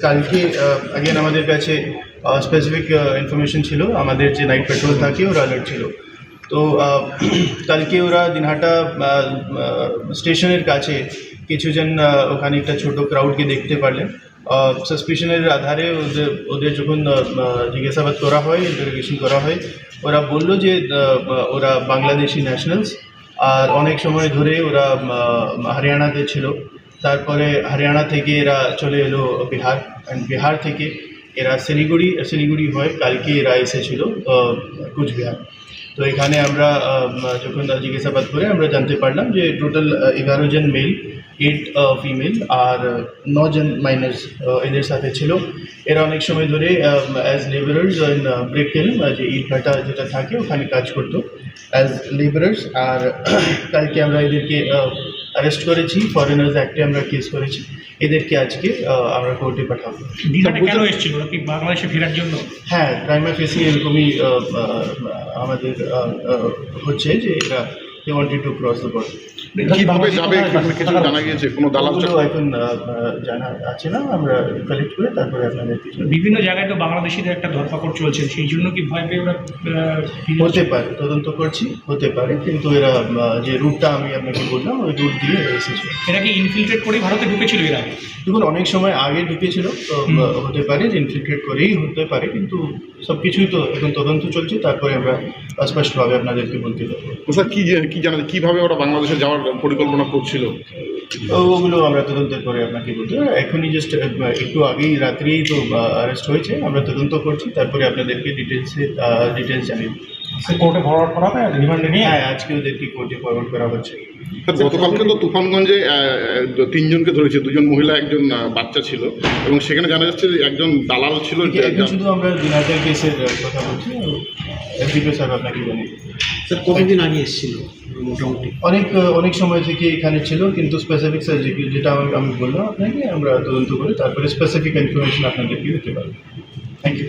কালকে আগেন আমাদের কাছে স্পেসিফিক ইনফরমেশন ছিল। আমাদের যে নাইট পেট্রোল থাকে, ওরা অ্যালার্ট ছিল। তো কালকে ওরা দিনহাটা স্টেশনের কাছে কিছুজন ওখানে একটা ছোট ক্রাউডকে দেখতে পারলেন। সাসপিশনের আধারে ওদের ওদের যখন জিজ্ঞাসাবাদ করা হয় ইন্টারোগেশন করা হয়, ওরা বলল যে ওরা বাংলাদেশি ন্যাশনালস আর অনেক সময় ধরে ওরা হরিয়ানাতে ছিল। তারপরে হরিয়ানা থেকে এরা চলে এলো বিহার অ্যান্ড বিহার থেকে এরা শিলিগুড়ি শিলিগুড়ি হয়ে, কালকে এরা এসেছিল কুচবিহার। তো এখানে আমরা যখন জিজ্ঞাসাবাদ করে আমরা জানতে পারলাম যে টোটাল এগারো জন মেল এইট ফিমেল আর নজন মাইনার্স এদের সাথে ছিল। এরা অনেক সময় ধরে অ্যাজ লেবারার্স ব্রেক ফিল্ম যে ইট ভাটা যেটা থাকে, ওখানে কাজ করতো। অ্যাজ লেবারার্স আর, কালকে আমরা এদেরকে অ্যারেস্ট করেছি ফরেনার্স অ্যাক্টে আমরা কেস করেছি। এদেরকে আজকে আমরা কোর্টে পাঠাবো। বাংলাদেশে ফেরার জন্য? হ্যাঁ প্রাইমার ফেসি এরকমই আমাদের হচ্ছে যে এটা they wanted to cross the border কীভাবে যাবে? কিছু জানা গিয়েছে? কোনো দালাল এখন জানা আছে না আমরা কালেক্ট করে তারপরে আপনাদেরকে জানাব। বিভিন্ন জায়গায় তো বাংলাদেশিদের একটা ধরপাকড় চলছে সেই জন্য কি ভয় পেয়ে ওরা হতে পারে তদন্ত করছি হতে পারে কিন্তু এরা যে রুটটা আমি আপনাকে বললাম ওই রুট দিয়ে এসেছে। এরা কি ইনফিল্ট্রেট করেই ভারতে ঢুকেছিল এরা? দেখুন অনেক সময় আগে ঢুকেছিল তো হতে পারে যে ইনফিল্ট্রেট করেই হতে পারে কিন্তু সব কিছুই তো এখন তদন্ত চলছে তারপরে আমরা স্পষ্টভাবে আপনাদেরকে বলতে পারব। স্যার কি কি জানা কীভাবে ওরা বাংলাদেশে যাওয়ার পরিকল্পনা করছিল? ওগুলো আমরা তদন্ত করে আপনাকে বলতে পারি এখনই জাস্ট একটু আগেই রাত্রেই তো অ্যারেস্ট হয়েছে আমরা তদন্ত করছি তারপরে আপনাদেরকে ডিটেলসে ডিটেলস জানিয়ে কোর্টে ফরওয়ার্ড করা হবে রিমান্ডে নিয়ে হ্যাঁ আজকে ওদেরকে কোর্টে ফরওয়ার্ড করা হচ্ছে। স্যার গতকালকে তো তুফানগঞ্জে তিনজনকে ধরেছে দুজন মহিলা একজন বাচ্চা ছিল এবং সেখানে জানা যাচ্ছে যে একজন দালাল ছিল শুধু আমরা দিনাজের কেসের কথা বলছি এসডিপি আপনাকে। স্যার কতদিন আগে এসেছিল মোটামুটি? অনেক অনেক সময় থেকে এখানে ছিল কিন্তু স্পেসিফিক স্যার যেটা আমি আমি বললাম আপনাকে আমরা তদন্ত করে তারপরে স্পেসিফিক ইনফরমেশন আপনাদেরকে দিতে পারব। Thank you